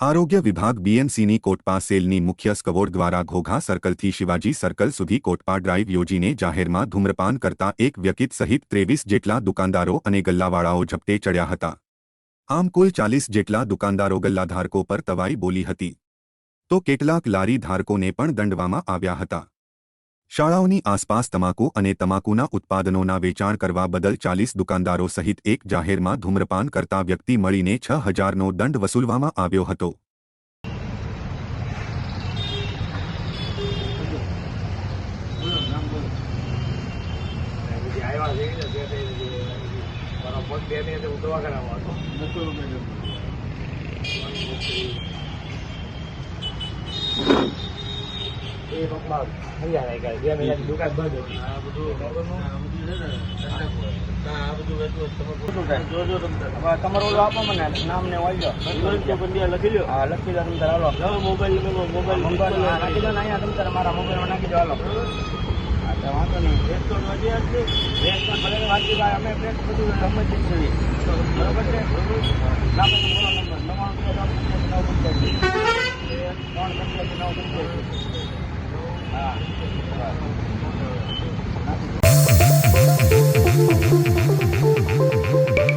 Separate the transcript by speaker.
Speaker 1: આરોગ્ય વિભાગ બીએમસીની કોટપા સેલની મુખ્ય સ્કવોડ દ્વારા ઘોઘા સર્કલથી શિવાજી સર્કલ સુધી કોટપા ડ્રાઈવ યોજીને જાહેરમાં ધૂમ્રપાન કરતા એક વ્યક્તિ સહિત ત્રેવીસ જેટલા દુકાનદારો અને ગલ્લાવાળાઓ ઝપટે ચડ્યા હતા. આમ કુલ ચાલીસ જેટલા દુકાનદારો ગલ્લાધારકો પર તવાઈ બોલી હતી. તો કેટલાક લારી ધારકોને પણ દંડવામાં આવ્યા હતા. શાળાઓની આસપાસ તમાકુ અને તમાકુના ઉત્પાદનોના વેચાણ કરવા બદલ ચાલીસ દુકાનદારો સહિત એક જાહેરમાં ધૂમ્રપાન કરતા વ્યક્તિ મળીને છ હજારનો દંડ વસૂલવામાં આવ્યો હતો.
Speaker 2: બે ઉતરવા કરાવવા હતો એ હૈયા રહી ગયા બે મહિનાની દુકાન બંધ હતી આ મને. નામ ને વાંચો લખી લો હા, લખી દો તમે હાલો મોબાઈલ મોબાઈલ મોબાઈલ નાખી દો ને અહીંયા મારા મોબાઈલમાં નાખી દો હાલો વાંધો નહીં રેસ્ટોરન્ટ વધી વાંચી અમે પ્રેસ બધું સમજી બરાબર ત્રણ પંચ્યાસી નવ Ah.